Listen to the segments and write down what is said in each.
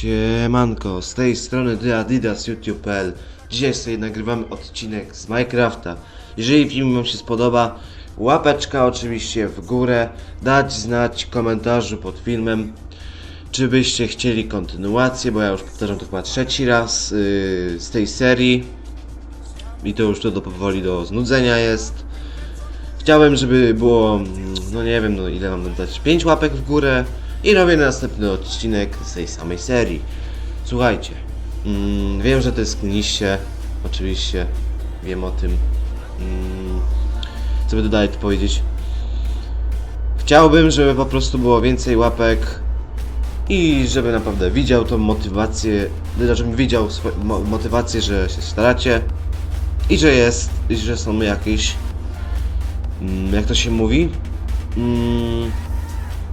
Siemanko, z tej strony The Adidas YouTube.pl Dzisiaj sobie nagrywamy odcinek z Minecrafta. Jeżeli film wam się spodoba, łapeczka oczywiście w górę Dać znać w komentarzu pod filmem Czy byście chcieli kontynuację, bo ja już powtarzam to chyba trzeci raz yy, z tej serii. I to już to do powoli do znudzenia jest. Chciałem, żeby było, mm, no nie wiem, no ile mam dać, 5 łapek w górę i robię następny odcinek z tej samej serii. Słuchajcie, mm, wiem, że to jest kniście, oczywiście, wiem o tym. Mm, co by tutaj powiedzieć? Chciałbym, żeby po prostu było więcej łapek i żeby naprawdę widział tą motywację, żebym widział motywację, że się staracie i że jest, i że są jakieś mm, jak to się mówi? Mm,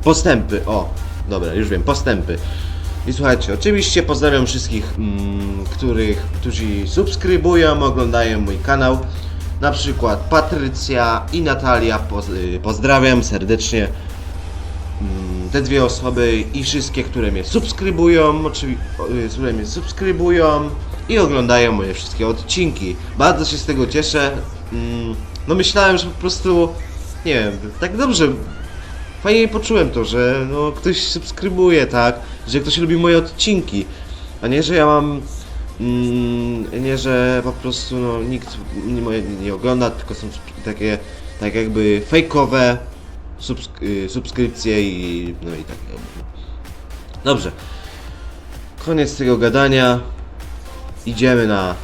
postępy, o, dobra, już wiem, postępy. I słuchajcie, oczywiście pozdrawiam wszystkich, mm, których, którzy subskrybują, oglądają mój kanał. Na przykład Patrycja i Natalia, poz, y, pozdrawiam serdecznie. Mm, Te dwie osoby i wszystkie, które mnie subskrybują, oczywiście, które mnie subskrybują i oglądają moje wszystkie odcinki. Bardzo się z tego cieszę. Mm, No myślałem, że po prostu, nie wiem, tak dobrze, fajnie poczułem to, że no, ktoś subskrybuje, tak, że ktoś lubi moje odcinki, a nie, że ja mam, mm, nie, że po prostu no, nikt nie, moje, nie ogląda, tylko są takie, tak jakby fejkowe subsk y, subskrypcje i no i tak. Dobrze. Koniec tego gadania. Idziemy na.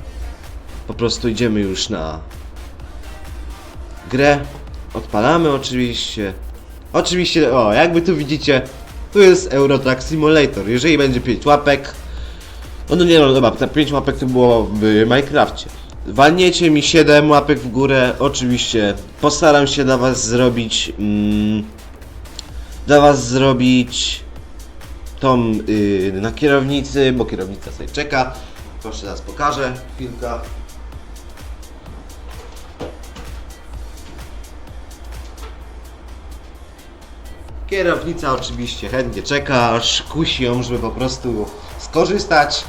Po prostu idziemy już na grę. Odpalamy oczywiście. Oczywiście, o, jakby tu widzicie, tu jest Eurotrack Simulator. Jeżeli będzie 5 łapek, no, no nie no, dobra, te 5 łapek to było w Minecrafcie. Walniecie mi 7 łapek w górę, oczywiście postaram się dla was zrobić, mm, dla was zrobić tą y, na kierownicy, bo kierownica sobie czeka. Proszę teraz pokażę, chwilka. Kierownica oczywiście chętnie czeka, aż kusi ją, żeby po prostu skorzystać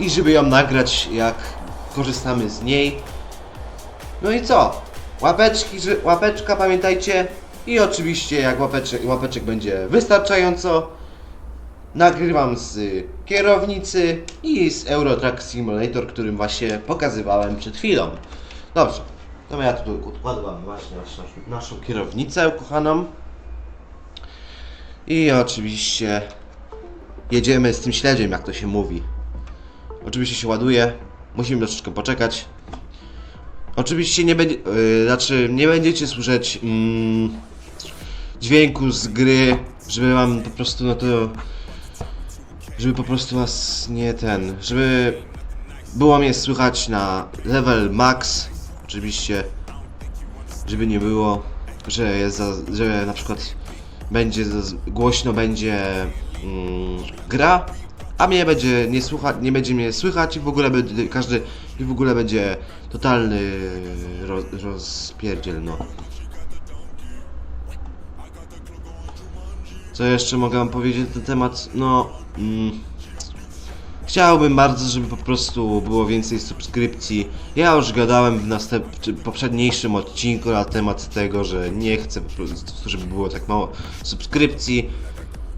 i żeby ją nagrać, jak korzystamy z niej. No i co? Łapeczki, łapeczka pamiętajcie i oczywiście jak łapeczek, łapeczek będzie wystarczająco, nagrywam z kierownicy i z Eurotrack Simulator, którym właśnie pokazywałem przed chwilą. Dobrze, to ja tu odkładam właśnie naszą, naszą kierownicę ukochaną. I oczywiście jedziemy z tym śledziem, jak to się mówi. Oczywiście się ładuje, musimy troszeczkę poczekać. Oczywiście nie będzie, yy, znaczy nie będziecie słyszeć mm, dźwięku z gry, żeby wam po prostu no to, żeby po prostu was nie ten, żeby było mnie słychać na level max, oczywiście, żeby nie było, że jest, za, że na przykład będzie głośno będzie mm, gra, a mnie będzie nie słuchać, nie będzie mnie słychać i w ogóle będzie każdy i w ogóle będzie totalny roz, rozpierdziel, no. Co jeszcze mogę powiedzieć na ten temat? No, mm, chciałbym bardzo, żeby po prostu było więcej subskrypcji. Ja już gadałem w następ, czy poprzedniejszym odcinku na temat tego, że nie chcę po prostu, żeby było tak mało subskrypcji.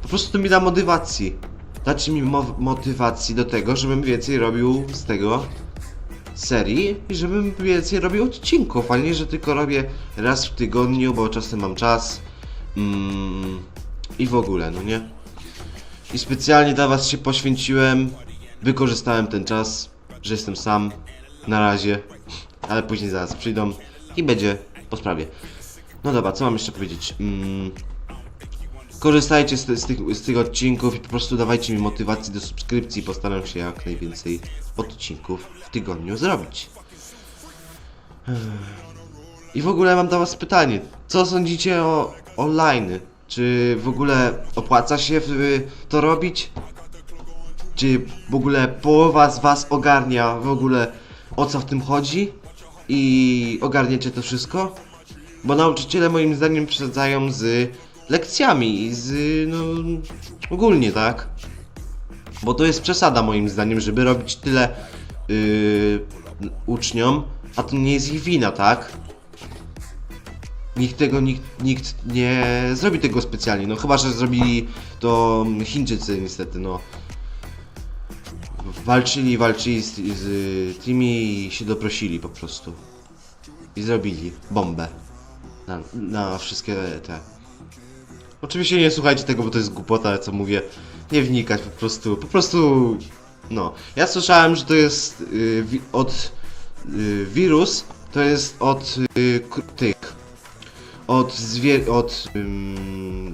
Po prostu to mi da motywacji. Dajcie mi mo motywacji do tego, żebym więcej robił z tego serii i żebym więcej robił odcinków, a nie, że tylko robię raz w tygodniu, bo czasem mam czas. Mm, I w ogóle, no nie? I specjalnie dla was się poświęciłem. Wykorzystałem ten czas, że jestem sam na razie, ale później zaraz przyjdą i będzie po sprawie. No dobra, co mam jeszcze powiedzieć? Mm, korzystajcie z, z, tych, z tych odcinków i po prostu dawajcie mi motywacji do subskrypcji. Postaram się jak najwięcej odcinków w tygodniu zrobić. I w ogóle mam do Was pytanie. Co sądzicie o online? Czy w ogóle opłaca się to robić? Czy w ogóle połowa z Was ogarnia w ogóle o co w tym chodzi? I ogarniecie to wszystko? Bo nauczyciele moim zdaniem przesadzają z lekcjami i z, no, ogólnie, tak? Bo to jest przesada moim zdaniem, żeby robić tyle yy, uczniom, a to nie jest ich wina, tak? Nikt tego, nikt, nikt nie zrobi tego specjalnie, no chyba, że zrobili to Chińczycy niestety, no. Walczyli, walczyli z, z tymi i się doprosili po prostu. I zrobili bombę. Na, na wszystkie te. Oczywiście nie słuchajcie tego, bo to jest głupota, co mówię. Nie wnikać po prostu. Po prostu. No. Ja słyszałem, że to jest y, wi- od. Y, wirus to jest od y, tych. Od zwier. od.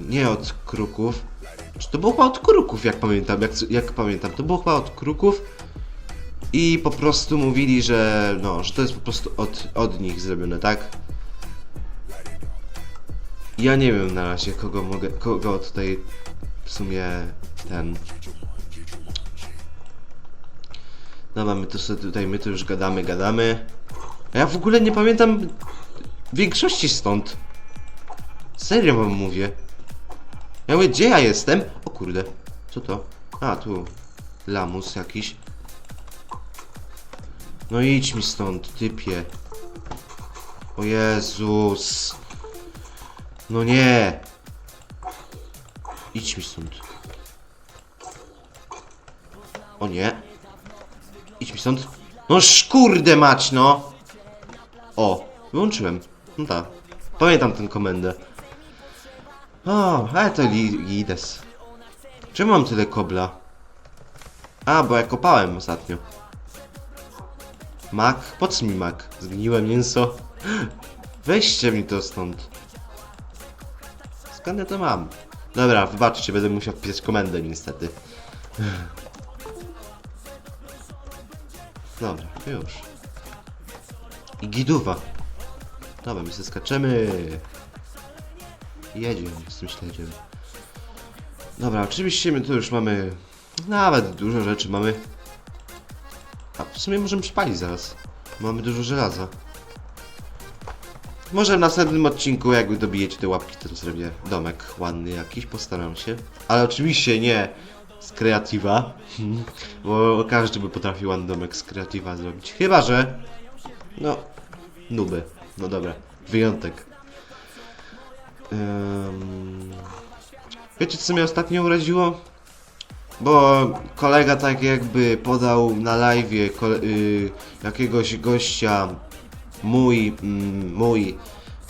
nie od kruków. Czy to było chyba od kruków, jak pamiętam, jak, jak pamiętam. To było chyba od kruków. I po prostu mówili, że no, że to jest po prostu od, od nich zrobione, tak? Ja nie wiem na razie kogo mogę, kogo tutaj w sumie ten. Dobra, my to sobie tutaj, my to już gadamy, gadamy. A ja w ogóle nie pamiętam większości stąd. Serio wam mówię. Ja mówię, gdzie ja jestem? O kurde, co to? A, tu. Lamus jakiś. No idź mi stąd, typie. O Jezus. No nie. Idź mi stąd. O nie. Idź mi stąd. No szkurde mać, no. O, wyłączyłem. No tak. Pamiętam tę komendę. O, ale to li Lides. Czemu mam tyle kobla? A, bo ja kopałem ostatnio. Mak? Po co mi mak? Zgniłe mięso? Weźcie mi to stąd. Skąd ja to mam? Dobra, wybaczcie, będę musiał wpisać komendę niestety. Dobra, już. I giduwa. Dobra, my sobie skaczemy. Jedziemy z tym śledziem. Dobra, oczywiście my tu już mamy nawet dużo rzeczy mamy. A w sumie możemy przypalić zaraz. Mamy dużo żelaza. Może w następnym odcinku, jakby dobijecie te łapki, to zrobię domek ładny jakiś, postaram się. Ale oczywiście nie z kreatywa, bo każdy by potrafił ładny domek z kreatywa zrobić. Chyba, że... No, nuby. No dobra, wyjątek. Ym... Wiecie co mnie ostatnio uraziło? Bo kolega tak jakby podał na live y, jakiegoś gościa mój, mm, mój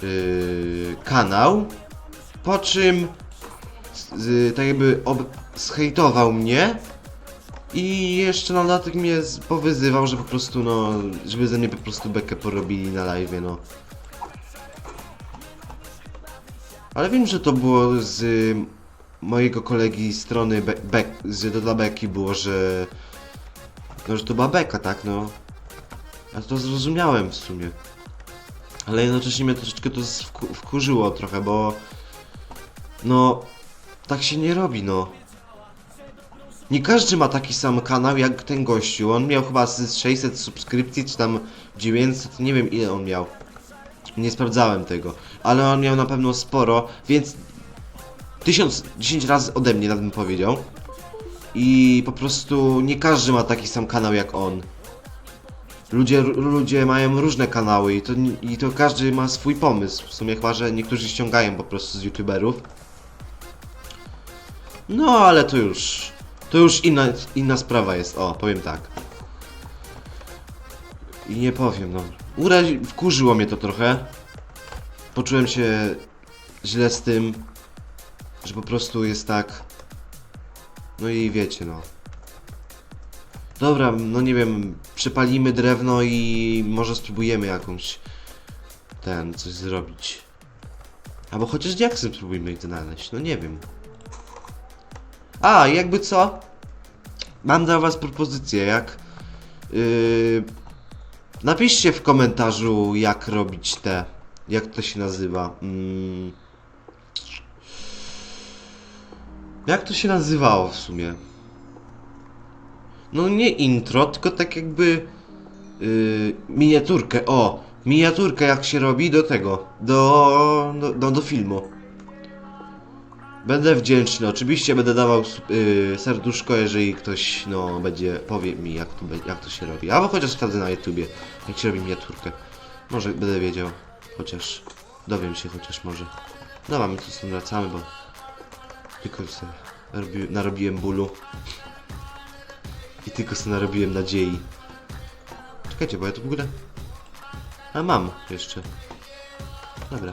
y, kanał, po czym z, tak jakby ob, zhejtował mnie i jeszcze na dodatek mnie powyzywał, że po prostu no, żeby ze mnie po prostu bekę porobili na live, no. Ale wiem, że to było z y, mojego kolegi strony be, be, z do beki było, że no, że to była beka, tak, no. Ja to zrozumiałem w sumie. Ale jednocześnie mnie troszeczkę to wku- wkurzyło trochę, bo no tak się nie robi, no. Nie każdy ma taki sam kanał jak ten gościu. On miał chyba z 600 subskrypcji, czy tam 900, nie wiem ile on miał. Nie sprawdzałem tego, ale on miał na pewno sporo, więc 1010 razy ode mnie, nawet bym powiedział. I po prostu nie każdy ma taki sam kanał jak on. Ludzie, ludzie mają różne kanały i to, i to każdy ma swój pomysł. W sumie chyba, że niektórzy ściągają po prostu z youtuberów. No, ale to już... To już inna, inna sprawa jest, o, powiem tak. I nie powiem, no. Urazi... Wkurzyło mnie to trochę. Poczułem się źle z tym, że po prostu jest tak... No i wiecie, no. Dobra, no nie wiem, przepalimy drewno i może spróbujemy jakąś ten, coś zrobić. Albo chociaż diaksy spróbujmy znaleźć, no nie wiem. A, jakby co? Mam dla was propozycję, jak... Yy, napiszcie w komentarzu, jak robić te... Jak to się nazywa? Mm, jak to się nazywało w sumie? No nie intro, tylko tak jakby yy, miniaturkę. O, miniaturkę jak się robi do tego, do, do, do, do filmu. Będę wdzięczny. Oczywiście będę dawał yy, serduszko, jeżeli ktoś no będzie powie mi jak to, jak to się robi. Albo chociaż wtedy na YouTubie, jak się robi miniaturkę. Może będę wiedział. Chociaż dowiem się chociaż może. Dobra, my tu stąd wracamy, bo tylko sobie narobi, narobiłem bólu. I tylko sobie narobiłem nadziei. Czekajcie, bo ja tu w ogóle... A mam jeszcze. Dobra.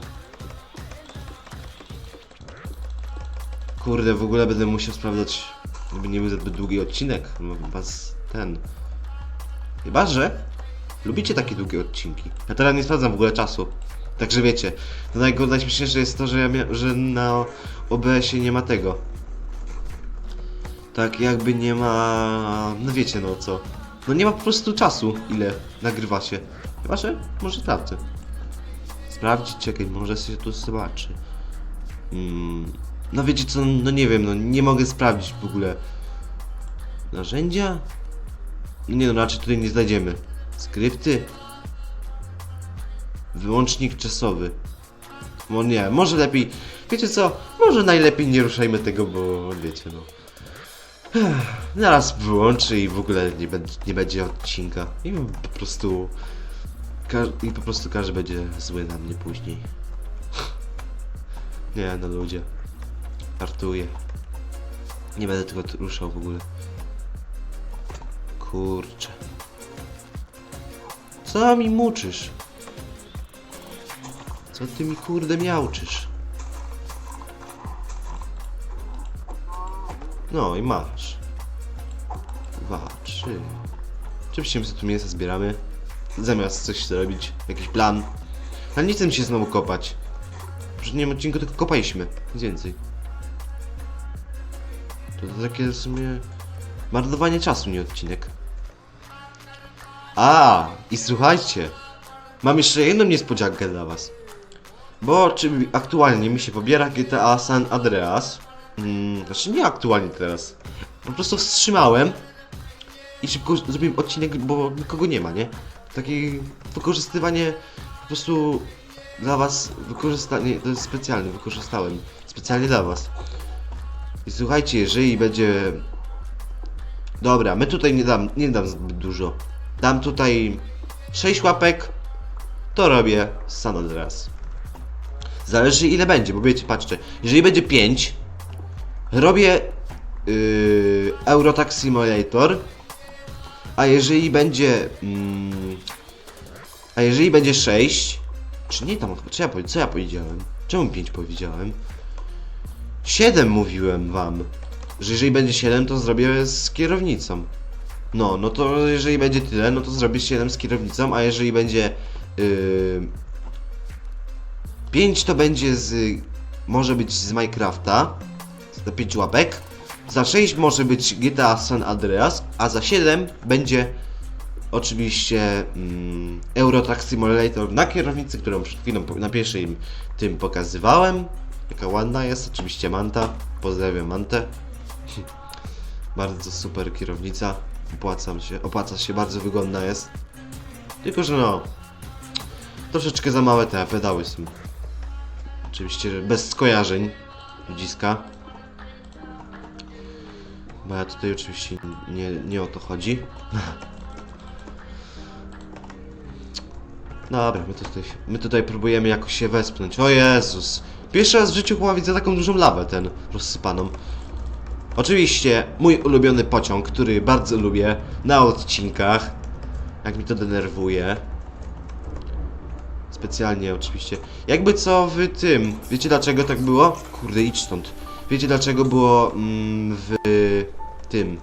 Kurde, w ogóle będę musiał sprawdzać, żeby nie był zbyt długi odcinek. No, was ten. Chyba, że lubicie takie długie odcinki. Ja teraz nie sprawdzam w ogóle czasu. Także wiecie, to najgo- najśmieszniejsze jest to, że, ja że na OBS-ie nie ma tego. Tak jakby nie ma... No wiecie no co. No nie ma po prostu czasu, ile nagrywacie. Chyba, że może sprawdzę. Sprawdzić, czekaj, może się tu zobaczy. Mm, no wiecie co, no nie wiem, no nie mogę sprawdzić w ogóle. Narzędzia? No nie no, raczej tutaj nie znajdziemy. Skrypty? Wyłącznik czasowy. No nie, może lepiej, wiecie co, może najlepiej nie ruszajmy tego, bo wiecie no. Ech, Zaraz wyłączy i w ogóle nie, nie będzie odcinka. I po prostu... I po prostu każdy będzie zły na mnie później. Nie, no ludzie. Artuję. Nie będę tego ruszał w ogóle. Kurczę. Co mi muczysz? Co ty mi kurde miałczysz? No i masz. Dwa, trzy. Oczywiście my sobie tu mięso zbieramy. Zamiast coś zrobić, jakiś plan. Ale nie chcę się znowu kopać. W poprzednim odcinku tylko kopaliśmy. Nic więcej. To, takie w sumie marnowanie czasu, nie odcinek. A, i słuchajcie. Mam jeszcze jedną niespodziankę dla was. Bo czy aktualnie mi się pobiera GTA San Andreas. Mm, znaczy nie aktualnie teraz. Po prostu wstrzymałem i szybko zrobiłem odcinek, bo nikogo nie ma, nie? Takie wykorzystywanie po prostu dla was, wykorzystanie, to jest specjalne, wykorzystałem specjalnie dla was. Słuchajcie, jeżeli będzie... Dobra, my tutaj nie dam, nie dam zbyt dużo. Dam tutaj 6 łapek, to robię z San Andreas. Zależy ile będzie, bo wiecie, patrzcie, jeżeli będzie 5, robię yy, Eurotax Simulator, a jeżeli będzie. Mm, a jeżeli będzie 6. Czy nie tam. Czy ja, co ja powiedziałem? Czemu 5 powiedziałem? 7 mówiłem wam. Że jeżeli będzie 7, to zrobię z kierownicą. No, no to jeżeli będzie tyle, no to zrobię 7 z kierownicą, a jeżeli będzie. Yy, 5 to będzie z. Może być z Minecrafta. Za 5 łapek. Za 6 może być GTA San Andreas, a za 7 będzie oczywiście mm, Eurotrack Simulator na kierownicy, którą przed chwilą na pierwszym tym pokazywałem. Jaka ładna jest, oczywiście Manta. Pozdrawiam Mantę. bardzo super kierownica. Opłaca się, opłaca się, bardzo wygodna jest. Tylko, że no, troszeczkę za małe te pedały są. Oczywiście bez skojarzeń ludziska. Bo ja tutaj oczywiście nie, nie o to chodzi. Dobra, my tutaj, my tutaj próbujemy jakoś się wespnąć. O Jezus! Pierwszy raz w życiu chyba widzę taką dużą lawę ten rozsypaną. Oczywiście mój ulubiony pociąg, który bardzo lubię na odcinkach. Jak mi to denerwuje. Specjalnie oczywiście. Jakby co w tym. Wiecie dlaczego tak było? Kurde, idź stąd. Wiecie dlaczego było mm, w tym.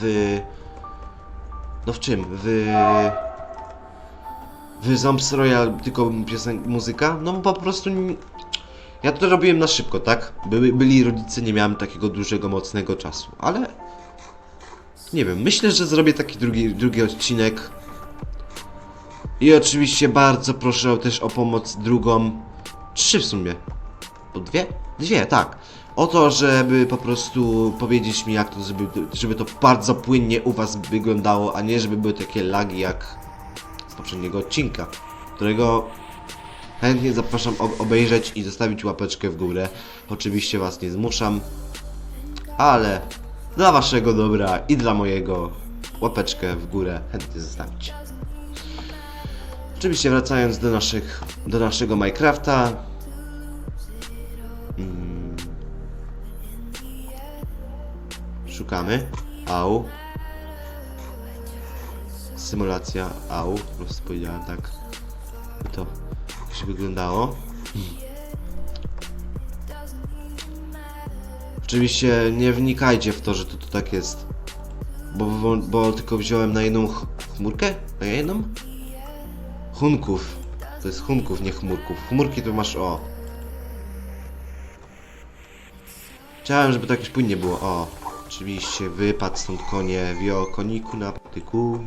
W. No w czym? W. W Zomps Royal tylko piosen muzyka? No po prostu. Ja to robiłem na szybko, tak? Były, byli rodzice, nie miałem takiego dużego, mocnego czasu, ale. Nie wiem, myślę, że zrobię taki drugi, drugi odcinek. I oczywiście bardzo proszę też o pomoc drugą. Trzy w sumie. Po dwie? Dwie, tak. O to, żeby po prostu powiedzieć mi, jak to, żeby, żeby to bardzo płynnie u Was wyglądało, a nie żeby były takie lagi jak z poprzedniego odcinka, którego Chętnie zapraszam ob- obejrzeć i zostawić łapeczkę w górę. Oczywiście Was nie zmuszam, ale dla Waszego dobra i dla mojego łapeczkę w górę chętnie zostawić. Oczywiście wracając do, naszych, do naszego Minecrafta. Mm. Szukamy. Au. Symulacja. Au. Po prostu powiedziałem tak. To się wyglądało. Oczywiście nie wnikajcie w to, że to, to tak jest. Bo, bo, bo tylko wziąłem na jedną ch- chmurkę? Na jedną? Hunków. To jest hunków, nie chmurków. Chmurki to masz o. Chciałem, żeby to jakieś płynnie było. O. Oczywiście wypadł stąd konie. Wio koniku na patyku.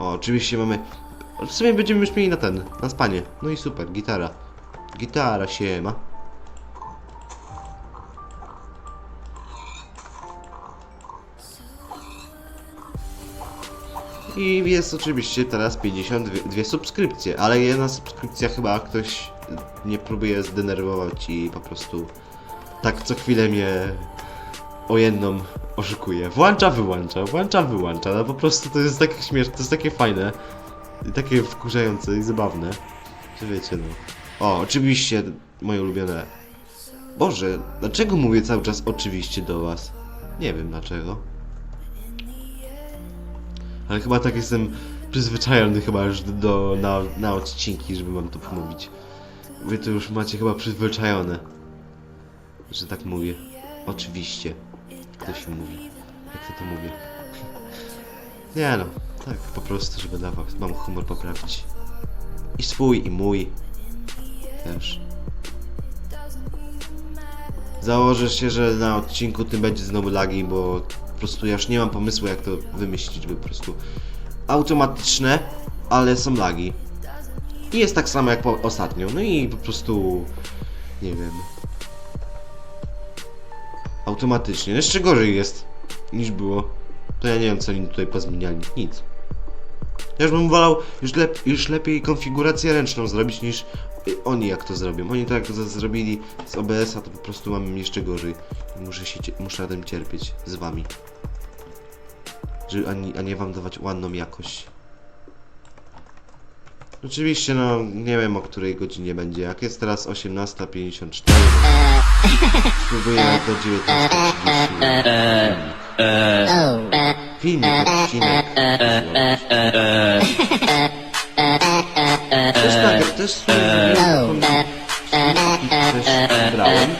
O, oczywiście mamy... W sumie będziemy już mieli na ten, na spanie. No i super, gitara. Gitara się ma. I jest oczywiście teraz 52 subskrypcje, ale jedna subskrypcja chyba ktoś nie próbuje zdenerwować i po prostu tak co chwilę mnie o jedną oszukuje. Włącza, wyłącza, włącza, wyłącza. No po prostu to jest takie śmieszne, to jest takie fajne. I takie wkurzające i zabawne. Że wiecie no. O, oczywiście moje ulubione. Boże, dlaczego mówię cały czas oczywiście do was? Nie wiem dlaczego. Ale chyba tak jestem przyzwyczajony chyba już do, do na, na odcinki, żeby wam to mówić. Wy to już macie chyba przyzwyczajone. Że tak mówię. Oczywiście. To się mówi. Jak ja to mówię. Nie no, tak po prostu, żeby dawał. Mam humor poprawić. I swój, i mój. Też. Założę się, że na odcinku tym będzie znowu lagi, bo po prostu ja już nie mam pomysłu jak to wymyślić, żeby po prostu automatyczne, ale są lagi. I jest tak samo jak po ostatnio. No i po prostu nie wiem. Automatycznie. No Jeszcze gorzej jest niż było. To ja nie wiem co oni tutaj pozmieniali. Nic. Ja już bym wolał już, lep już lepiej konfigurację ręczną zrobić niż y, oni jak to zrobią. Oni to z- zrobili z OBS-a, to po prostu mam jeszcze gorzej. Muszę, się, muszę na tym cierpieć z wami. Że, a, nie, a nie wam dawać ładną jakość. Oczywiście, no nie wiem o której godzinie będzie. Jak jest teraz 18.54, spróbuję do 19.30. Filmik, odcinek. Też tak, też taką- też brałem.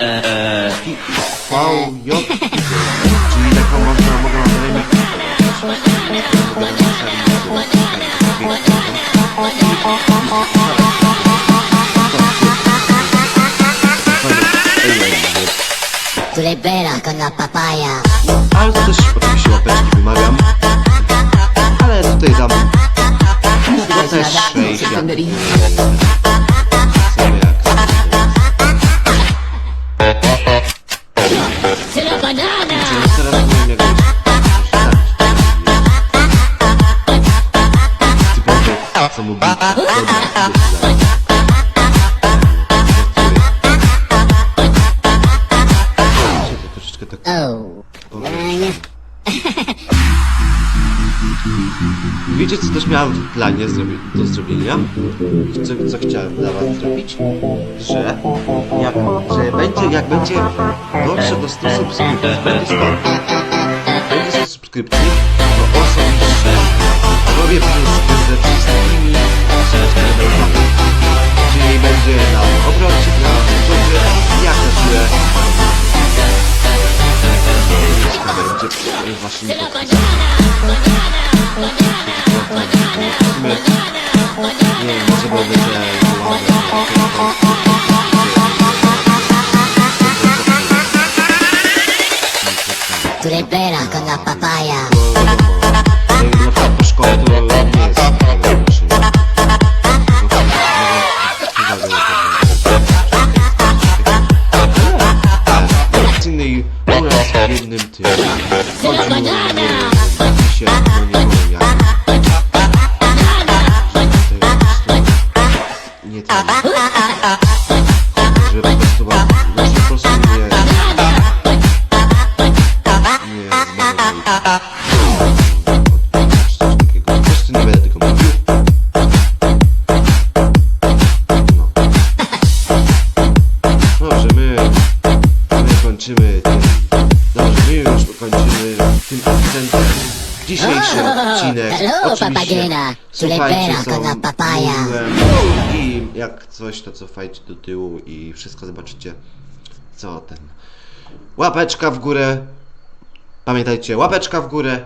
I VJ, czyli taką można, mogę na Peras con la papaya. Ale to też oczywiście łapeczki wymagam. Ale tutaj dam chyba też 6 Oh. Wiecie co też miałem w planie do zrobienia? Co, co chciałem dla was zrobić? Że jak, że będzie, jak będzie dotrze do 100 subskrypcji, będzie 100, będzie 100 subskrypcji, to osobiście robię wszystkie ze wszystkimi. Czyli będzie na obrocie, na YouTubie, jak na tyle. Wszystko będzie z waszymi podpisami. W sumie, nie wiem, może byłoby te Tú Oczywiście papagena. słuchajcie, la papaya. mówiłem. I jak coś, to cofajcie do tyłu i wszystko zobaczycie, co ten. Łapeczka w górę. Pamiętajcie, łapeczka w górę.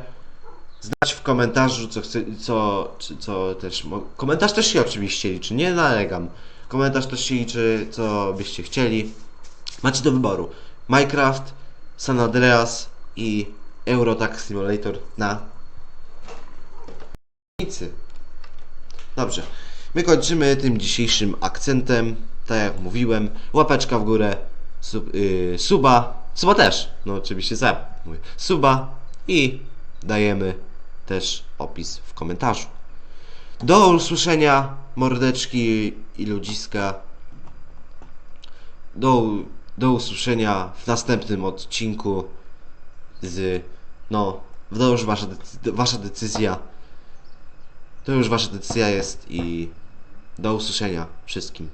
Znać w komentarzu, co chce, co, czy, co też. mo- Komentarz też się oczywiście liczy, nie nalegam. Komentarz też się liczy, co byście chcieli. Macie do wyboru Minecraft, San Andreas i Eurotrack Simulator na Nicy. Dobrze. My kończymy tym dzisiejszym akcentem. Tak jak mówiłem, łapeczka w górę, sub, yy, suba, suba też, no oczywiście za, mówię, suba i dajemy też opis w komentarzu. Do usłyszenia, mordeczki i ludziska. Do, do usłyszenia w następnym odcinku z, no, już wasza, decy- wasza decyzja. To już wasza decyzja jest i do usłyszenia wszystkim.